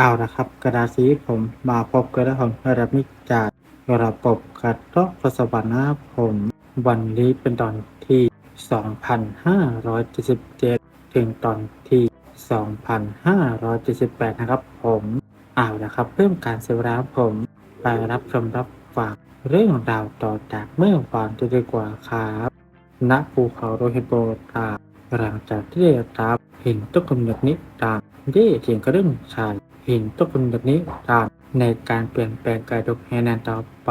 เอาละครับ กระดาษสีผมมาพบกันแล้วผมระดับนิจากระบบกัดเลาะประสบการณ์นะผม วันนี้เป็นตอนที่ 2,577 ถึงตอนที่ 2,578 นะครับผมเอาละครับเพิ่มการเสวลาผมไปรับชมรับฟังเรื่องราวต่อจากเมื่อวานจะดีกว่าครับณภูเขาโรฮิโบตาหลังจากที่ได้รับหินต้นกำเนิดนิรานได้เถียงกับเรื่องชาย หินต้นกำเนิดนิรานดร์ในการเปลี่ยนแปลงกระดูกแฮนนต่อไป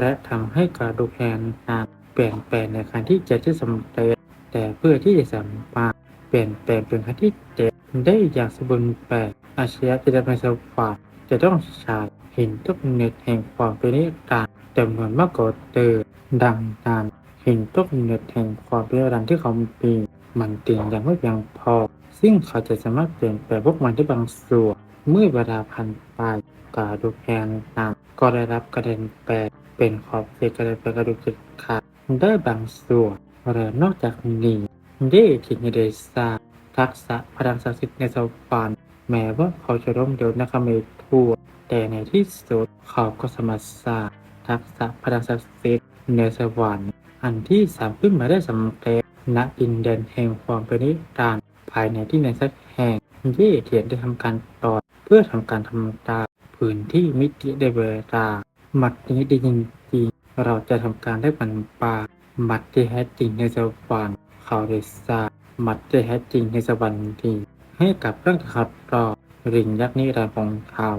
และทำให้กระดูกแฮนนเปลี่ยนแปลงในครั้งที่เจ็ดที่สำเร็จแต่เพื่อที่จะสามารถเปลี่ยนแปลงเป็นครั้งที่เจ็ดได้อย่างสมบูรณ์แบบอาชญะจะได้ไม่สว่างจะต้องใช้หินต้นกเนิดแห่งความเป็นนิรันดร์จำนวนมากกว่าเดิมดังนั้นหินต้นกเนิดแห่งความเป็นรันดร์ที่เขามีมันเตียงยังไม่เพียงพอ ซึ่งเขาจะสามารถเปลี่ยนแปลงพวกมันได้บางส่วน เมื่อเวลาผ่านไปกระดูกแขนนำก็ได้รับกระเด็นแปลเป็นขอบเขตกระเด็นแปลกระดูกจิตขาดได้บางส่วนและนอกจากนี้ได้ทิ้งได้สร้าทักษะพลังศักดิ์สิทธิ์ในสวรรค์แม้ว่าเขาจะร่มเร็วนักเมทั่วแต่ในที่สุดเขาก็สมารสาทักษะพลังศักดิ์สิทธิ์ในสวรรค์อันที่สามขึ้นมาได้สำเร็จณดินแดนแห่งความเป็นนิรันดร์ภายในที่ในสักแห่งเย่เทียนได้ทำการต่อ พื่อทำการทำตามพื้นที่มิติได้เวลาหมัดนี้ได้จริงๆเราจะทำการได้บรรปาหมัดที่แท้จริงในสวรรค์เขาได้สร้างหมัดที่แท้จริงในสวรรค์นี้ให้กับร่างขัดรอริงยักษ์นิรันดร์ของเขา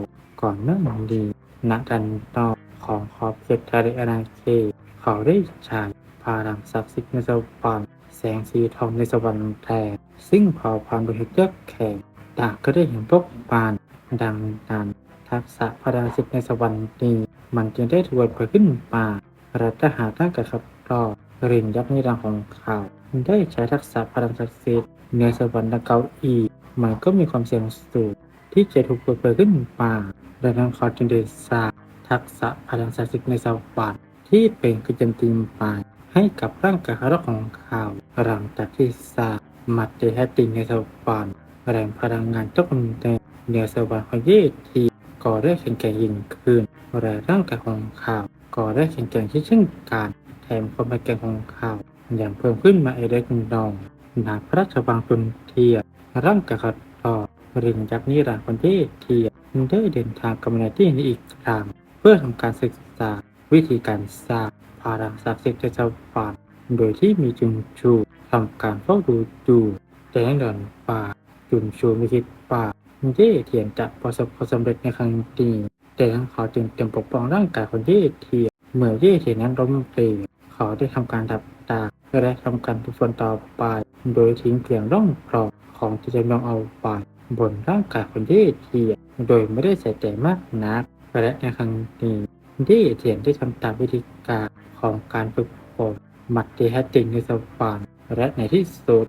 ก่อนหน้านี้ณดันนอกของขอบเขตทะเลอาณาเขตเขาได้ใช้พลังศักดิ์สิทธิ์ในสวรรค์แสงสีทองในสวรรค์แทนซึ่งเผ่าพันธุ์โดยเจ้าแข่งต่างก็ได้เห็นพวกปาน ดังนั้นทักษะพลังสิทธิ์ในสวรรค์นี้มันจึงได้ถูกเผยขึ้นมารัฐหารร่างกายขับรอรินยักษ์นิรันดร์ของเขาได้ใช้ทักษะพลังศักดิ์สิทธิ์ในสวรรค์ดังเก่าอีกมันก็มีความเสี่ยงสูงที่จะถูกเปิดเผยขึ้นมาดังนั้นเขาจึงได้สร้างทักษะพลังศักดิ์สิทธิ์ในสวรรค์ที่เป็นกระจันตีมปาให้กับร่างกายของเขาหลังจากที่สร้างมัดเดแฮตติงในสวรรค์แรงพลังงานต้องในเเหนือสวรรค์ของเยทีก่อได้แข็งแกร่งยิ่งขึ้นและร่างกายของเขาว ก่อได้แข็งแกร่งเช่นกันแถมความแข็งของเขาว อย่างเพิ่มขึ้นมาเอเล็กนองนาพระราชวังตุนเทียร่างกายขัดต่อริงยักษ์นิรันดร์คนเยทีได้เดินทางกำเนิดที่นี้อีกครั้งเพื่อทำการศึกษาวิธีการสร้างพารังศักดิ์สิทธิ์ในสวรรค์โดยที่มีจุนชูทำการเฝ้าดูดูแต่งดินป่าจุนชูไม่คิด เย่เทียนจะประสบความสำเร็จในครั้งนี้แต่ทั้งเขาจึงเตรียมปกป้องร่างกายของเย่เทียนเมื่อเย่เทียนนั้นล้มเปลเขาได้ทำการดับตาและทำการทุกฝนต่อไป โดยทิ้งเพียงร่องรอยของที่จะนองเอาไปบนร่างกายของเย่เทียนโดยไม่ได้ใส่ใจมากนักและในครั้งนี้ที่เทียนได้ทำตามวิธีการของการฝึกฝนมัดเดฮัตติงในสวรรค์และในที่สุด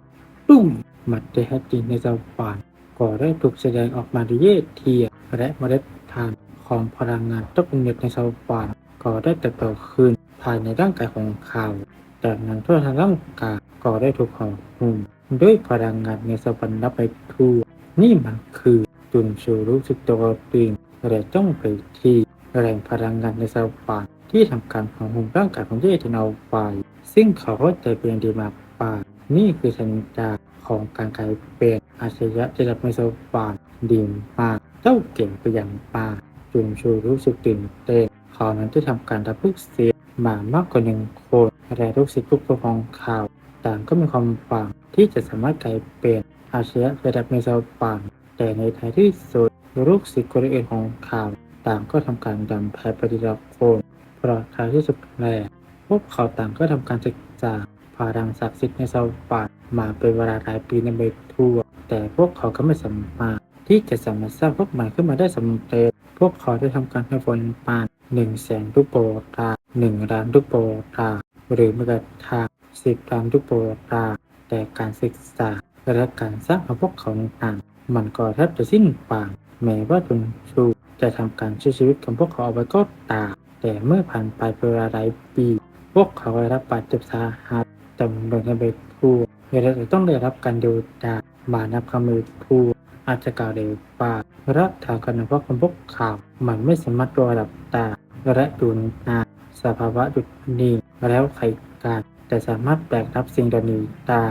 ตุ้มมัดเดฮัตติงในสวรรค์ ก็ได้ถูกแสดงออกมาด้วยเยเทีย และเมล็ดทานของพลังงานต้นกำเนิดในสวรรค์ก็ได้เติบโตขึ้นภายในร่างกายของเขาจากนั้นทั่วทางร่างกายก็ได้ถูกห่อหุ้มด้วยพลังงานในสวรรค์นับไปทั่วนี่มันคือจุนชูรู้สึกตัวเองและจ้องไปที่แรงพลังงานในสวรรค์ที่ทำการขอหุ่มร่างกายของเย่ที่เอาไปซึ่งเขาก็ใจเป็นดีมากป่านี่คือสัญญาของการกลายเป็น อาชญะระดับในสวรรค์ดีมากเจ้าเก่งไปอย่างป่าจุนชูรู้สึกตื่นเต้นเขานั้นได้ทำการรับลูกศิษย์มามากกว่าหนึ่งคนและลูกศิษย์ทุกคนของเขาว ต่างก็มีความฝันที่จะสามารถกลายเป็นอาชญะระดับในสวรรค์แต่ในท้ายที่สุดลูกศิษย์คนอื่นของเขาว ต่างก็ทำการดำแพ้ปฏิรับคนเพราะท้ายที่สุดแล้วพวกเขาต่างก็ทำการศึกษาพาดังศักดิ์สิทธิ์ในสวรรค์มาเป็นเวลาหลายปีในเบทั่ว แต่พวกเขาก็ไม่สามารถที่จะสามารถสร้างพวกใหม่ขึ้นมาได้สำเร็จ พวกเขาได้ทำการให้ฝนปานหนึ่งแสนลูกโปตาหนึ่งล้านลูกโปตาหรือแม้กระทั่งสิบล้านลูกโปตาแต่การศึกษาและการสร้างของพวกเขานั้นมันก็แทบจะสิ้นเปล่าแม้ว่าจุนชูจะทำการช่วยชีวิตของพวกเขาเอาไว้ก็ตามแต่เมื่อผ่านไปเป็นเวลาหลายปี พวกเขาได้รับบาดเจ็บสาหัสจำนวนกันไปทั่วและจะต้องได้รับการดูดา มานับคำมือทั่วอาจจะกล่าวได้ว่ารัฐากันเพราะคนพวกข่าว มันไม่สามารถตัวดับตา และดูนาสภาวะหยุดนิ่งแล้วไขการ แต่สามารถแบกรับสิ่งดนี้ได้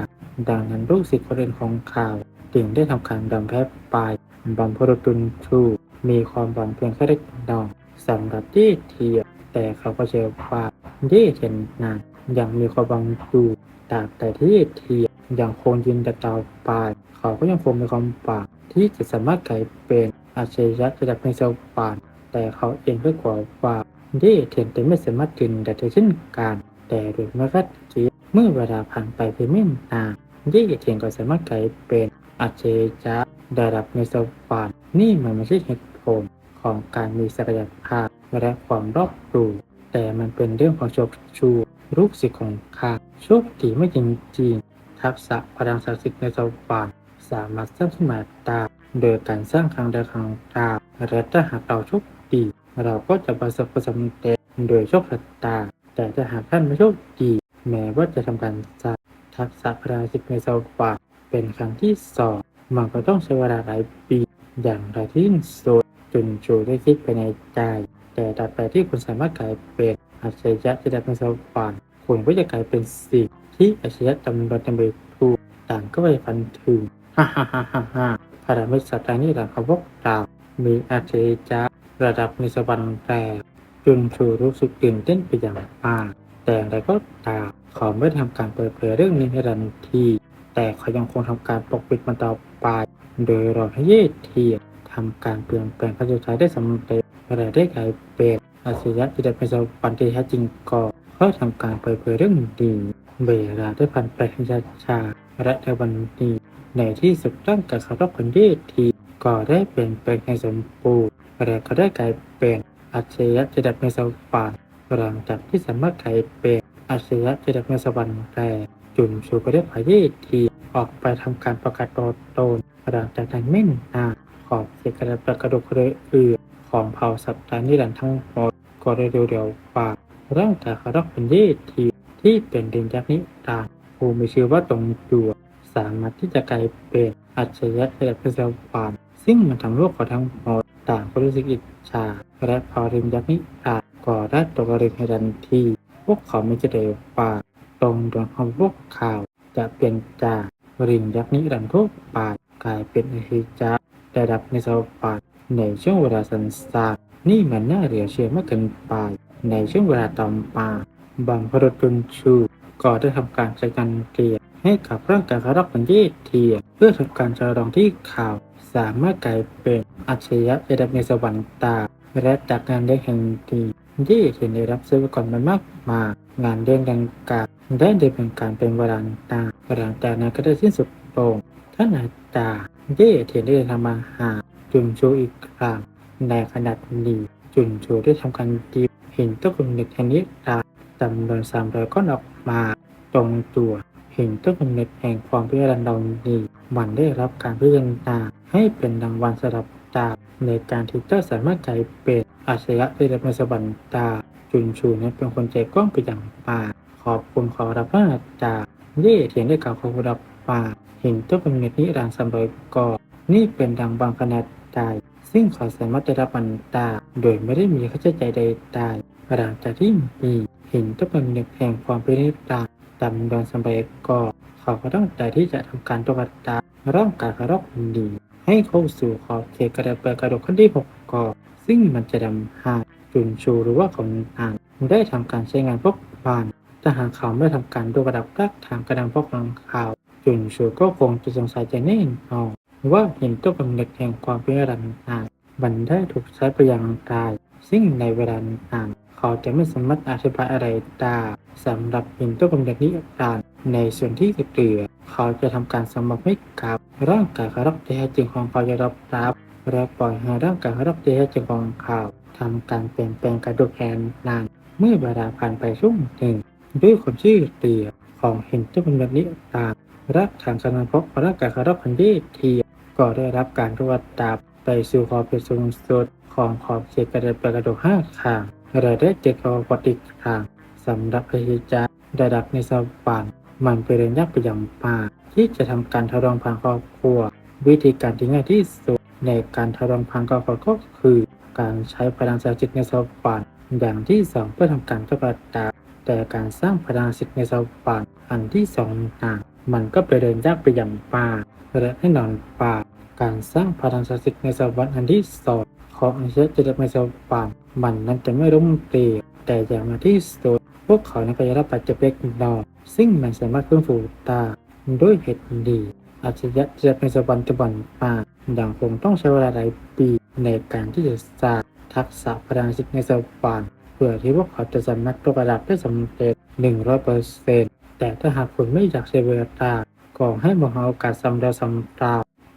ดังนั้นลูกศิษย์คนอื่นของข่าวจึงได้ทำการดำแพบปลายบำพรตุนชูมีความหวังเพียงแค่เล็กน้อยสำหรับที่เทียแต่เขาก็เชื่อว่าที่เห็นนานยังมีความหวังอยู่ ตราบแต่ที่เทียบยังคงยืนต่อไปเขาก็ยังคงมีความหวังที่จะสามารถกลายเป็นอาชญะระดับในเซลปานแต่เขาเองก็กลัวว่าที่เทียนจะไม่สามารถยืนได้เช่นกัน แต่โดยเมื่อกัดจีเมื่อเวลาผ่านไปเพียงไม่นานยี่เทียนก็สามารถกลายเป็นอาชญะระดับในเซลปานนี่มันไม่ใช่เหตุผลของการมีศักยภาพและความรอบรู้แต่มันเป็นเรื่องของโชคชู ลูกศิษย์ของข้าโชคดีไม่จริงๆทักษะพลังศักดิ์สิทธิ์ในสวรรค์สามารถสร้างขึ้นมาได้โดยการสร้างครั้งใดครั้งดาและถ้าหากเราโชคดีเราก็จะประสบความสำเร็จโดยโชคชะตา แต่ถ้าหากท่านไม่โชคดีแม้ว่าจะทำการสร้างทักษะพลังศักดิ์สิทธิ์ในสวรรค์เป็นครั้งที่สองมันก็ต้องใช้เวลาหลายปีอย่างไรที่สุดจนจูได้คิดไปในใจ แต่ต่อไปที่คุณสามารถกลายเป็นอาชญะระไดับในสวรรค์ คุณก็จะกลายเป็นสิ่งที่อาชญะจำนวนจำเลยผู้ต่างก็ไปฟันถึงฮ่าฮ่าฮ่าฮ่าฮ่าพระมิสัตว์นี่หลังเขาพวกเรามีอาชญะระดับในสวรรค์แรงจนชูรู้สึกตื่นเต้นไปอย่างมาก แต่อย่างไรก็ตามเขาไม่ทำการเปิดเผยเรื่องนี้ในทันที แต่เขายังคงทำการปกปิดมันต่อไป โดยรอให้เยเทียทำการเปลี่ยนแปลงพระเจ้าชายได้สำเร็จและได้กลายเป็นอาชญะที่ได้เป็นสวรรค์ที่แท้จริงก็เขาทำการเปิดเผยเรื่องนี้เวลาได้ผ่านไปชาชา และในวันนี้ในที่สุดร่างกายเขารับคนเยทีก็ได้เปลี่ยนแปลงในสมบูรณ์และก็ได้กลายเป็นอาชญะที่ได้เป็นสวรรค์หลังจากที่สามารถกลายเป็นอาชญะที่ได้เป็นสวรรค์แต่จุนชูก็ได้พาเยทีออกไปทำการประกาศตัวตนหลังจากนั้นไม่นานขอบเขตกระประกระดูกเรืออื่นของเผ่าสัตว์นิรันดร์ทั้งหมดก็ได้เร็วๆว่า ร่างกายเขารับเป็นเยทีที่เป็นดินยักษ์นิรันดร์ผู้มีชื่อว่าตรงจัวสามารถที่จะกลายเป็นอัจฉริยะระดับพิเศษวานซึ่งมันทำโลกเขาทั้งหมดต่างก็รู้สึกอิจฉาและพอริมยักษ์นิอาจก็ได้ตกริงในทันทีพวกเขาไม่จะได้ว่า ตรงดวงของพวกข่าวจะเปลี่ยนจากริมยักษ์นิรันดร์ทุกปาดกลายเป็นอหิจะระดับในสวรรค์ในช่วงเวลาสั้นๆ นี่มันน่าเหลือเชื่อมากเกินไป ในช่วงเวลาต่อมาบางพระดลชูก็ได้ทำการจัดการเกลียดให้กับร่างกายเขารับเป็นเยเทียเพื่อทำการจารองที่ข่าว สามารถกลายเป็นอัจฉริยะระดับในสวรรค์ตา และจากงานเลี้ยงแห่งดีเย่เห็นได้รับซื้อก่อนมันมากมางานเลี้ยงดังกล่าวได้ดำเนินการเป็นเวลานานหลังจากนั้นก็ได้สิ้นสุดลงท่านอาจารย์เย่เทียนได้ทำอาหาจุนชูอีกครั้ง ในขณะนี้จุนชูได้ทำการดีบหินตะกุนเน็กแห่งนี้ตาจำนวนสามร้อยก้อนออกมา ตรงตัวห็นต้นกำเนิดแห่งความพิจารณานี้มันได้รับการพิจารณาให้เป็นรางวัลสำหรับดาในการที่เจ้าสามารถกลายเป็นอาชญะระดับในสวรรค์ดาจุนชูนั้นเป็นคนใจกว้างไปอย่างมาขอบคุณขอรับพระอาจารย์เย่เทียนได้กล่าวขอบรับปาห็นต้นกำเนิดนี้รางสามร้อยก่อนนี่เป็นดังบางขนาดใด ซึ่งเขาสามารถได้รับมันดาโดยไม่ได้มีค่าใช้จ่ายใดๆหลังจากที่มีเห็นต้นกำเนิดแห่งความเป็นนิรันดร์จำนสมัยก่อนเขาก็ตั้งใจที่จะทำการตรวจตาร่างกายของเราคนดีให้เข้าสู่ขอบเขตกระดาษเปกระดกขั้นที่หกก่อซึ่งมันจะดำหาจุนชูหรือว่าของอ่านได้ทำการใช้งานพวกบานถ้าหากเขาไม่ทำการดูกระดับรักทางกระดังพวกของข่าวจุนชูก็คงจะสงสัยใจแน่นอน ว่าเห็นต้นกำเนิดแห่งความเป็นรันอ่านมันได้ถูกใช้ไปอย่างไรซึ่งในเวลาอ่านเขาจะไม่สามารถอธิบายอะไรได้สำหรับหินต้นกำเนิดนี้อ่านในส่วนที่เหลือเขาจะทำการสมบให้กับร่างกายเขารับแท้จริงของเขาจะรับรับและปล่อยให้ร่างกายเขารับแท้จริงของเขาทำการเปลี่ยนแปลงกระดูกแขนนานเมื่อเวลาผ่านไปช่วงหนึ่งด้วยความชื่อเตียของหินต้นกำเนิดนี้อ่านรักทางสนานพบร่างกายเขารับพันเยเทีย ก็ได้รับการตรวจตับไปสู่ขอบเขตสูงสุดของขอบเขตกระดาษกระดูกห้าข้างและได้เจ็ดขอบปฏิทางสำหรับพิจาระดับในสวรรค์มันเป็นเรื่องยากไปอย่างมากที่จะทำการทดลองผ่านครอบครัว วิธีการที่ง่ายที่สุดในการทดลองพังกรก็คือ การใช้พลังสิทธิ์ในสวรรค์อย่างที่สองเพื่อทำการกระดาแต่การสร้างพลังศักดิ์สิทธิ์ในสวรรค์อันที่สองนั้นมันก็ไปเดินยากไปอย่างป่า และแน่นอนป่าการสร้างพลังศักดิ์สิทธิ์ในสวรรค์อันที่สองของอาเชษจะได้ในสวรรค์มันนั้นจะไม่ร่มเปรียแต่อย่างมาที่สุดพวกเขานั้นก็จะรับบาดเจ็บเล็กน้อยซึ่งมันสามารถฟื้นฟูตาด้วยเหตุดีอาชญะจะเป็นสวรรค์จะบันป่าอย่างคงต้องใช้เวลาหลายปีในการที่จะสร้างทักษะพลังศักดิ์สิทธิ์ในสวรรค์เพื่อที่พวกเขาจะสามารถยกระดับได้สำเร็จหนึ่งร้อยเปอร์เซ็นต์แต่ถ้าหากคุณไม่อยากเสียเวลา ก็ให้มองหาโอกาสสำเร็จสำรา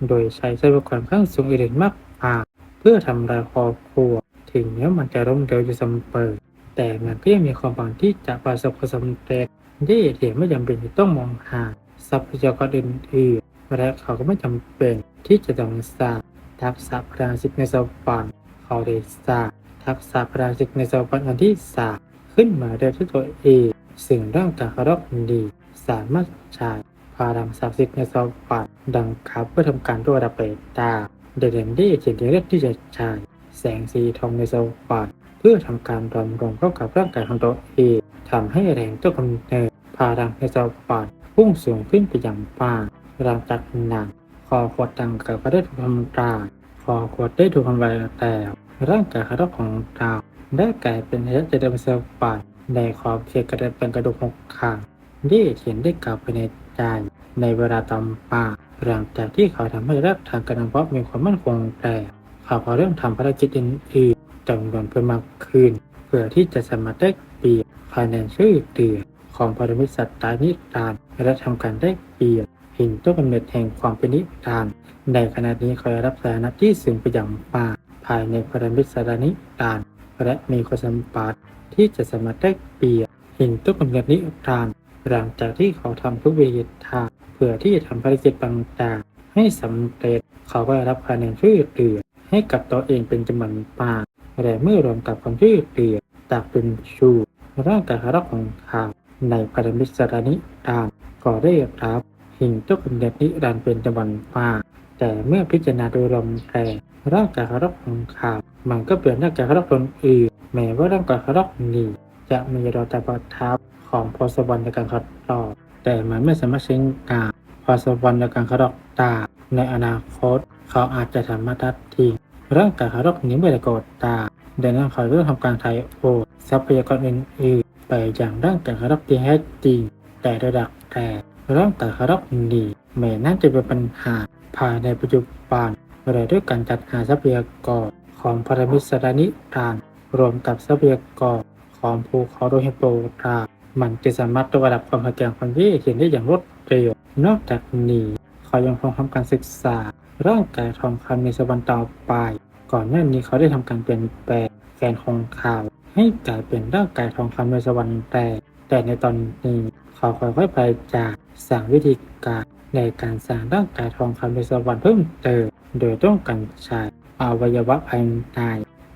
โดยใช้ทรัพยากรข้างสูงอื่นมากมายเพื่อทำลายครอบครัว ถึงแม้มันจะล้มเหลวอยู่เสมอแต่มันก็ยังมีความหวังที่จะประสบความสำเร็จที่เดียไม่จำเป็นที่ต้องมองหาทรัพยากรอื่นๆและเขาก็ไม่จำเป็นที่จะต้องสร้างทักษะพลังจิตในสวรรค์เขาได้สร้างทักษะพลังจิตในสวรรค์อันที่สามขึ้นมาโดยที่ตัวเอง สิ่งร่างกายเขารอกดีสามารถใช้ พลังศักดิ์สิทธิ์ในสวรรค์ดังครับเพื่อทำการด้วยระเบิดตาเด่นได้เจนเลือกที่จะใช้แสงสีทองในสวรรค์เพื่อทำการรวมรวมเข้ากับร่างกายของตัวเองทำให้แรงต้นกำเนิดพลังในสวรรค์พุ่งสูงขึ้นไปอย่างมากหลังจากนั้นคอขวดดังกล่าวก็ได้ถูกทำลายคอขวดได้ถูกทำลายแล้วร่างกายของเราได้กลายเป็นอายะจะเดิมสวรรค์ในขอบเขตกระดูกเป็นกระดูกหกข้างที่เขียนได้กล่าวไปใน ใจในเวลาต่อมาหลังจากที่เขาทำให้รักทางการเพาะมีความมั่นคงแต่เขาพอเริ่มทำภารกิจอื่นๆจำนวนเพิ่มมากขึ้น เพื่อที่จะสามารถได้เปลี่ยนภายในชื่อเตือนของปรมิตสัตตานิรานและทำการได้เปลี่ยนหินต้นกำเนิดแห่งความเป็นนิราน ในขณะนี้เขาได้รับสถานะที่สูงไปอย่างมากภายในปรมิตสัตตานิราน และมีความสามารถที่จะสามารถได้เปลี่ยนหินต้นกำเนิดนิราน หลังจากที่เขาทำทุกวิธีทางเพื่อที่จะทำภารกิจต่างๆ ให้สำเร็จเขาก็ได้รับคะแนนช่วยเหลือให้กับตัวเองเป็นจำนวนมากและเมื่อรวมกับความช่วยเหลือจากเป็นชูร่างกายรับของเขาในปรมิสรานิดานก็ได้รับหิ่งต้นกำเนิดนิรันเป็นจำนวนมากแต่เมื่อพิจารณาโดยรวมแรงร่างกายรับของเขามันก็เปลี่ยนร่างกายรับคนอื่นแม้ว่าร่างกายรับนี้จะมีรอยตาประทับ ของพรสวรรค์ในการคัดลอก แต่มันไม่สามารถใช้งานพรสวรรค์ในการคัดลอกตาในอนาคต เขาอาจจะสามารถตัดทิ้งร่างกายคัดลอกนี้ไม่ได้กดตาดังนั้นเขาเริ่มทำการไทยโอทรัพยากรอื่นๆไปอย่างร่างกายคัดลอกที่แท้จริง แต่ระดับแต่ร่างกายคัดลอกนี้แม้น่าจะเป็นปัญหาภายในปัจจุบันอะไรด้วยการจัดหาทรัพยากรของพารามิสรานิทานรวมกับทรัพยากรของภูเขาโรฮิโปตา มันจะสามารถยกระดับความแข็งแกร่งของที่เห็นได้อย่างรวดเร็ว นอกจากนี้เขายังคงทำการศึกษา ร่างกายทองคำในสวรรค์ต่อไป ก่อนหน้านี้เขาได้ทำการเปลี่ยนแปลงแกนของข่าวให้กลายเป็นร่างกายทองคำในสวรรค์แต่แต่ในตอนนี้เขาค่อยๆไปจากสร้างวิธีการในการสร้างร่างกายทองคำในสวรรค์เพิ่มเติมโดยต้องการใช้อวัยวะภายใน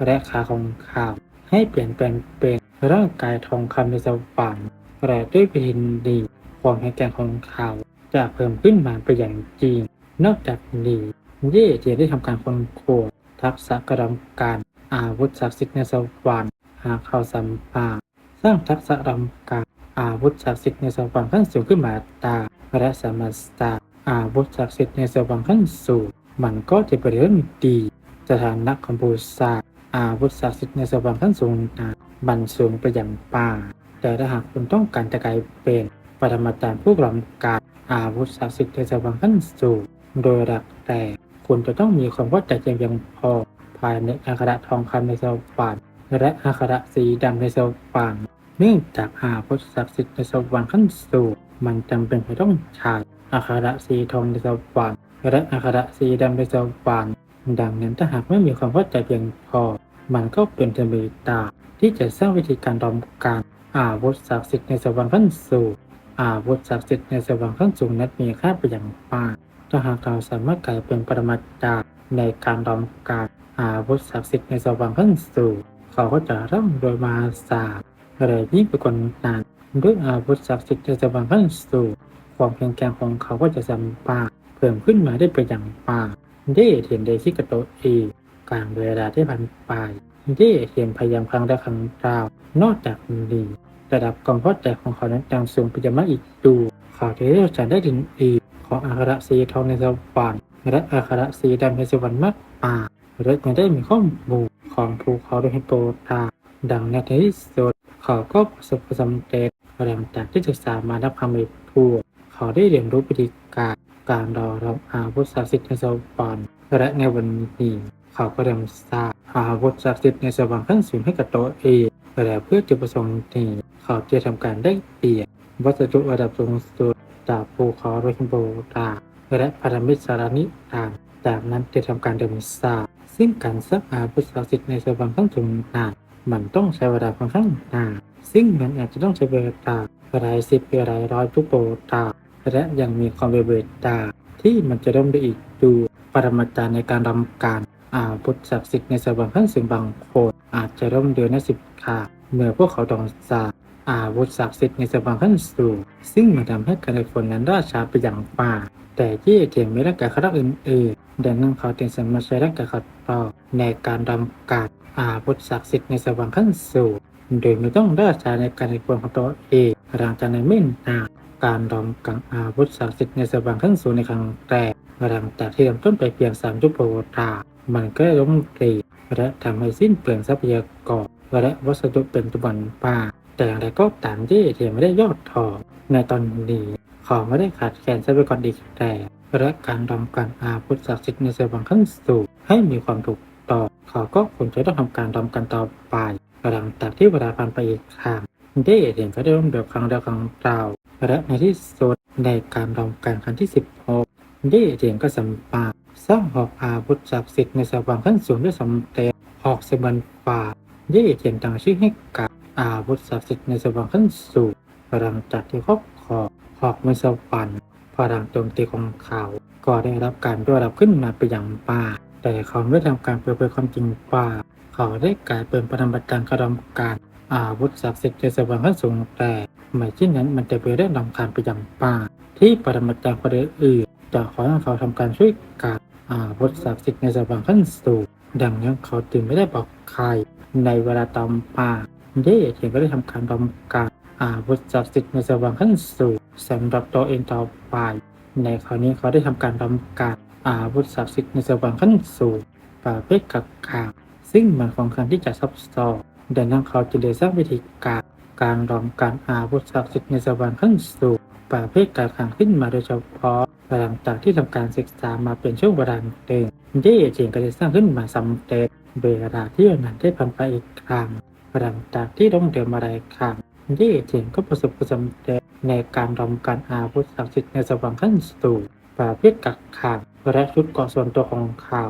และขาของข่าวให้เปลี่ยนแปลงเป็น ร่างกายทองคำในสวรรค์และด้วยพิธีดีความแข็งแกร่งของเขาจะเพิ่มขึ้นมาไปอย่างจริง นอกจากนี้เย่เจียได้ทำการค้นคว้าทักษะกระดำการอาวุธศักดิ์สิทธิ์ในสวรรค์หากเขาสัมปาสร้างทักษะรำการอาวุธศักดิ์สิทธิ์ในสวรรค์ขั้นสูงขึ้นมาตาและสามารถสร้าอาวุธศักดิ์สิทธิ์ในสวรรค์ขั้นสูงมันก็จะเป็นเรื่องดีสถานะของผู้สร้า อาวุธศักดิ์สิทธิ์ในสวรรค์ขั้นสูงบันสูงไปอย่างป่า แต่ถ้าหากคุณต้องการจะกลายเป็นปรมาจารย์ผู้กำกับอาวุธศักดิ์สิทธิ์ในสวรรค์ขั้นสูงโดยหลักแต่คุณจะต้องมีความเข้าใจเพียงพอภายในอัคระทองคำในสวรรค์และอัคระสีดำในสวรรค์เนื่องจากอาวุธศักดิ์สิทธิ์ในสวรรค์ขั้นสูงมันจำเป็นจะต้องใช้อัคระสีทองในสวรรค์และอัคระสีดำในสวรรค์ ดังนั้นถ้าหากไม่มีความเข้าใจเพียงพอ มันก็เป็นธรรมดาที่จะสร้างวิธีการรอมการอาวุธศักดิ์สิทธิ์ในสวรรค์ขั้นสูงอาวุธศักดิ์สิทธิ์ในสวรรค์ขั้นสูงนั้นมีค่าไปอย่างมากถ้าหากเราสามารถกลายเป็นปรมาจารย์ในการรอมการอาวุธศักดิ์สิทธิ์ในสวรรค์ขั้นสูงเขาก็จะร่ำรวยมาศาลอะไรยิ่งไปกว่านั้นด้วยอาวุธศักดิ์สิทธิ์ในสวรรค์ขั้นสูงความแข็งแกร่งของเขาก็จะสามาเพิ่มขึ้นมาได้ไปอย่างมาก ได้เทียนเดซิกาโตเองกลางเวลาที่ผ่านไปได้เทียนพยายามครั้งใดครั้งเล่านอกจากนี้ระดับความพอใจของเขานั้นยังสูงไปยังมากอีกดูเขาได้เรียกฉันได้ถึงอีกของอัคระสีทองในสวรรค์และอัคระสีดำในสวรรค์มากมายและยังได้มีข้อมูลของภูเขาโดยฮิปโปตาดังในที่สุดเขาก็ประสบความสำเร็จหลังจากที่ศึกษามานับคำไม่ถ้วเขาได้เรียนรู้วิธีการ การรอรับอาวุธศักดิ์สิทธิ์ในสวรรค์และในวันนี้เขาก็ได้สร้างอาวุธศักดิ์สิทธิ์ในสวรรค์ขั้นสูงให้กับตัวเองและเพื่อจุดประสงค์นี้เขาจะทำการได้เปลี่ยนวัสดุระดับสูงสุดจากภูเขาโรฮิมโบราและพารามิสารานิตางจากนั้นจะทำการเดิมสร้างซึ่งการสร้างอาวุธศักดิ์สิทธิ์ในสวรรค์ขั้นสูงนั้นมันต้องใช้เวลาค่อนข้างนานซึ่งมันอาจจะต้องใช้เวลารายสิบหรายร้อยทุกโปรตา และยังมีความเบเบตา ที่มันจะร่มได้อีกดูปรมาจารย์ในการรำการอาวุธศักดิ์สิทธิ์ในสวรรค์ขั้นสูงบางคนอาจจะร่มเดือนละสิบขาเมื่อพวกเขาต้องสาอาวุธศักดิ์สิทธิ์ในสวรรค์ขั้นสูงซึ่งมันทำให้การฝึกฝนนั้นล่าช้าไปอย่างมากแต่ที่เทียมไม่ร่างกายเขาอื่นๆดังนั้นเขาจึงสามารถใช้ร่างกายเขาต่อในการรำการอาวุธศักดิ์สิทธิ์ในสวรรค์ขั้นสูงโดยไม่ต้องล่าช้าในการในควรของตัวเองหลังจากนั้นไม่นาน การรำกังอาวุธศักดิ์สิทธิ์ในสวรรค์ขั้นสูงในครั้งแรกหลังจากที่เริ่มต้นไปเพียงสามชั่วโมงตามันก็ล้มเหลวและทำให้สิ้นเปลืองทรัพยากรและวัสดุเป็นตุบันป่าแต่อย่างไรก็ตามที่เทียไม่ได้ยอดทองในตอนนี้เขาไม่ได้ขาดแคลนทรัพยากรอีกแต่และการรำกันอาวุธศักดิ์สิทธิ์ในสวรรค์ขั้นสูงให้มีความถูกต้องเขาก็ควรจะต้องทำการรำกันต่อไปหลังจากที่เวลาผ่านไปอีกครั้ง ได้เห็นก็ได้ร่วมเดียวครั้งเดียวครั้งเก่าและในที่สุดในการรำการครั้งที่16ได้เห็นก็สำปาสร้างหอกอาวุธศักดิ์สิทธิ์ในสวรรค์ขั้นสูงด้วยสำเร็จหอกเสบันฟ้าได้เห็นตั้งชื่อให้กับอาวุธศักดิ์สิทธิ์ในสวรรค์ขั้นสูงหลังจากที่ครอบครองหอกในสวรรค์พลังโจมตีของเขา ก็ได้รับการยกระดับขึ้นมาไปอย่างมาแต่เขาไม่ได้ทำการเปิดเผยความจริงว่า เขาได้กลายเป็นปรมาจารย์กระทำการ อาวุธศักดิ์สิทธิ์ในสวรรค์ขั้นสูงแต่ไม่เช่นนั้นมันจะไปได้นำการไปย่างป่า ที่ปรมาจารย์คนอื่นจะขอให้เขาทำการช่วยการอาวุธศักดิ์สิทธิ์ในสวรรค์ขั้นสูงดังนั้นเขาจึงไม่ได้บอกใคร ในเวลาตอมป่าเย่เทียนก็ได้ทำการทำการอาวุธศักดิ์สิทธิ์ในสวรรค์ขั้นสูงสำหรับตัวเองต่อไป ในคราวนี้เขาได้ทำการทำการอาวุธศักดิ์สิทธิ์ในสวรรค์ขั้นสูงประเภทกักขางซึ่งมันค่อนข้างที่จะซับซ้อน ดังนั้นเขาจึงได้สร้างวิธีการการรองการอาวุธศักดิ์สิทธิ์ในสวรรค์ขั้นสูงประเภทกักขังขึ้นมาโดยเฉพาะหลังจากที่ทำการศึกษามาเป็นช่วงเวลาหนึ่งเย่เจียงก็ได้สร้างขึ้นมาสำเร็จเวลาที่นั้นได้ผ่านไปอีกครั้งหลังจากที่ต้องเดินมาหลายครั้งเย่เจียงก็ประสบความสำเร็จในการรองการอาวุธศักดิ์สิทธิ์ในสวรรค์ขั้นสูงประเภทกักขังและชุดเกาะส่วนตัวของเขา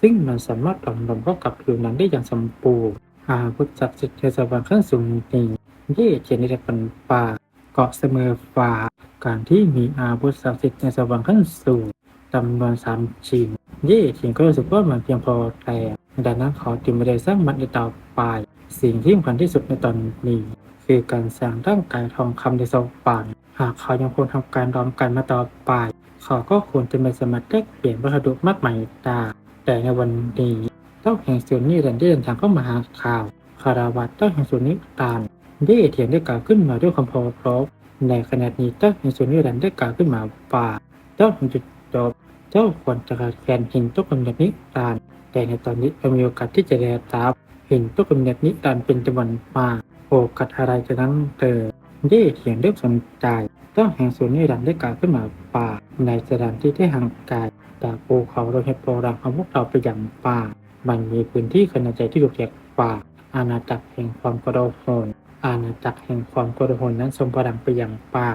ซึ่งมันสามารถรองรับเข้ากับผิวหนังได้อย่างสมบูรณ์ อาวุธศักดิ์สิทธิ์ในสวรรค์ขั้นสูงนี้เย่เจียงได้เป็นป่าเกาะเสมอฟ้าการที่มีอาวุธศักดิ์สิทธิ์ในสวรรค์ขั้นสูงจำนวนสามชิ้นเย่เทียงก็รู้สึกว่ามันเพียงพอแต่ดังนั้นขาจึงไม่ได้สร้างมันในต่อไป สิ่งที่สำคัญที่สุดในตอนนี้ คือการสร้างร่างกายทองคำในสวรรค์หากเขายังคงทำการรอมกันมาต่อไป เขาก็ควรจะม่สมารถแลกเปลี่ยนวัสดุมากมายได้แต่ในวันนี้ เจ้าแห่งส่วนนี้เดินได้เดินทางเข้ามาหาข่าว คาราวะเจ้าแห่งส่วนนี้ตามเย่เทียงได้กล่าวขึ้นมาด้วยความพอพรบในขณะนี้เจ้าแห่งส่วนนี้เดินได้กล่าวขึ้นมาว่าเจ้าแห่งจุดจบเจ้าควรจะแคลนหินตัวกำเนิดนิรันแต่ในตอนนี้เรามีโอกาสที่จะได้รับหินตัวกำเนิดนิรันเป็นจำนวนมากโอกาสอะไรจะนั้นเกิดเย่เถียงเริ่มสนใจเจ้าแห่งศูนย์นิรันได้กล่าวขึ้นมาป่าในสถานที่ที่ห่างไกลจากภูเขาโดยเหตุโบราณของพวกเราไปอย่างป่า มันมีพื้นที่ขนาดใหญ่ที่ถูกแยกป่าอาณาจักรแห่งความกระโดหนอาณาจักรแห่งความกระโดหนนั้นทรงพลังไปอย่างป่า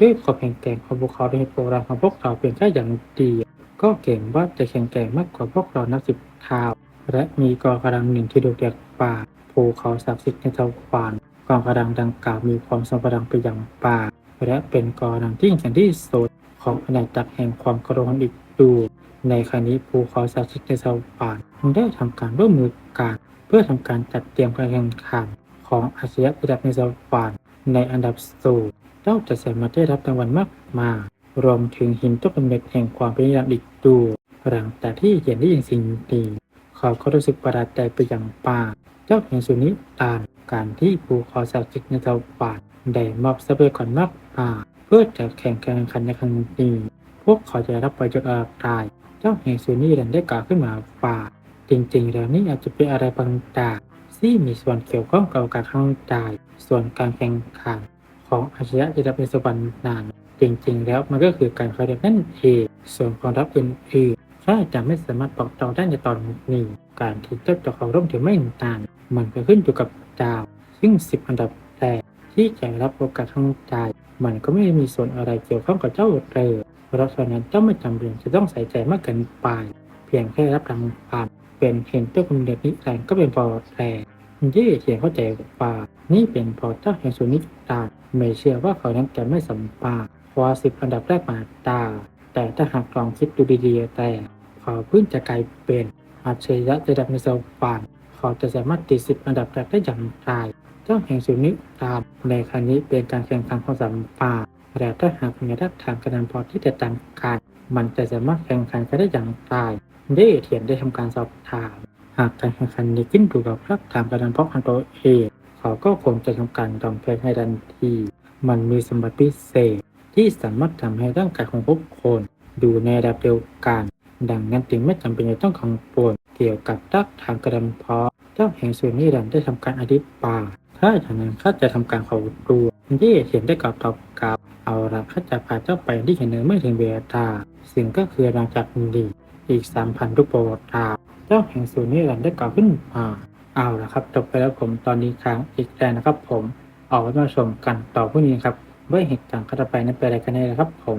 ด้วยความแข็งแกร่งของภูเขาโดยเหตุโบราณของพวกเราเพียงแค่อย่างเดียวก็เก่งว่าจะแข็งแกร่งมากกว่าพวกเรานับสิบเท่าและมีกองกำลังหนึ่งที่ดูเด็กป่าภูเขาศักดิ์สิทธิ์ในทวารกองกำลังดังกล่าวมีความทรงพลังไปอย่างป่าและเป็นกองกำลังที่ยิ่งใหญ่ที่สุดของอาณาจักรแห่งความกระโดดอีกดู ในครั้งนี้ภูเขาศักดิ์สิทธิ์ในทวารได้ทำการร่วมมือกันเพื่อทำการจัดเตรียมการแข่งขันของอาชญาระดับในสวรรค์ในอันดับสูงเจ้าจะสามารถได้รับรางวัลมากมายรวมถึงหินต้นกำเนิดแห่งความเป็นนิรันดร์อีกด้วยหลังจากที่เห็นได้ยินสิ่งนี้เขาก็รู้สึกประหลาดใจไปอย่างมากเจ้าแห่งสุนิตานการที่ผู้ขอศักดิ์สิทธิ์ในชาวานได้มอบทรัพยากรมากมายเพื่อจะแข่งขันขันในครั้งนี้พวกเขาจะได้รับประโยชน์อะไร เจ้าแห่งสุนิรันได้กล่าวขึ้นมาว่าจริงๆแล้วนี่อาจจะเป็นอะไรบางอย่างที่มีส่วนเกี่ยวข้องกับการเข้าใจส่วนการแข่งขันของอาชญะจะได้เป็นสวรรค์นานจริงๆ แล้วมันก็คือการคาเรียนนั่นเองส่วนความรับอื่นๆถ้าจะไม่สามารถบอกต่อได้ในตอนนี้การที่เจ้าจะเขาร่มถึงไม่นานมันก็ขึ้นอยู่กับดาว ซึ่งสิบอันดับแรกที่จะรับโอกาสทางใจมันก็ไม่มีส่วนอะไรเกี่ยวข้องกับเจ้าเลย เพราะฉะนั้นเจ้าไม่จำเป็นจะต้องใส่ใจมากเกินไป เพียงแค่รับรางวัลเป็นเห็นเจ้าคุณเดชนิรันดร์ก็เป็นพอแล้วยี่เขียนเข้าใจว่านี่เป็นพอเจ้าแห่งสุนิตาไม่เชื่อว่าเขานั้นจะไม่สัมปาพราะว่าสิบอันดับแรกมาตา แต่ถ้าหากลองคิดดูดีๆแต่เขาเพิ่งจะกลายเป็นอัจฉริยะระดับในสวรรค์เขาจะสามารถติดสิบอันดับแรกได้อย่างไรเจ้าแห่งสุนิตาในครั้งนี้เป็นการแข่งขันของสัมปา แต่ถ้าหากมีระดับทางคะแนนพอที่แตกต่างกัน มันจะสามารถแข่งขันกันได้อย่างไรได้เทียนได้ทำการสอบถาม หากการแข่งขันนี้ขึ้นอยู่กับรักฐานการดันเพาะพันตัวเองเขาก็คงจะทำการดองเพลงให้ทันที มันมีสมบัติพิเศษที่สามารถทำให้ร่างกายของทุกคนดูในระดับเดียวกัน ดังนั้นจึงไม่จำเป็นจะต้องกังวลเกี่ยวกับรักฐานกระดันเพาะเจ้าแห่งสุนิรันได้ทำการอธิบายถ้าอย่างนั้นข้าจะทำการเขาดูที่เห็นได้กับตอบกลับ เอาละข้าจะพาเจ้าไปที่เห็นเนื้อไม่ถึงเวลาสิ่งก็คือหลังจากนี้อีกสามพันรูปโปรตาเจ้าแห่งศูนย์นิรันได้กล่าวขึ้นมาเอาละครับจบไปแล้วผมตอนนี้ค้างอีกแล้วนะครับ ผมออกไว้มาชมกันต่อพรุ่งนี้ครับว่าเหตุการณ์ข้าจะไปนั้นเป็นอะไรกันแน่นะครับ ผม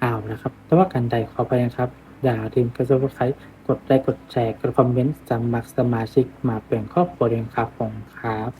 เอาละครับแต่ว่าการใดขอไปนะครับอย่าลืมกดซับสไครต์กดไลค์กดแชร์กดคอมเมนต์สมัครสมาชิกมาเป็นครอบครัวเรียครับผมครับ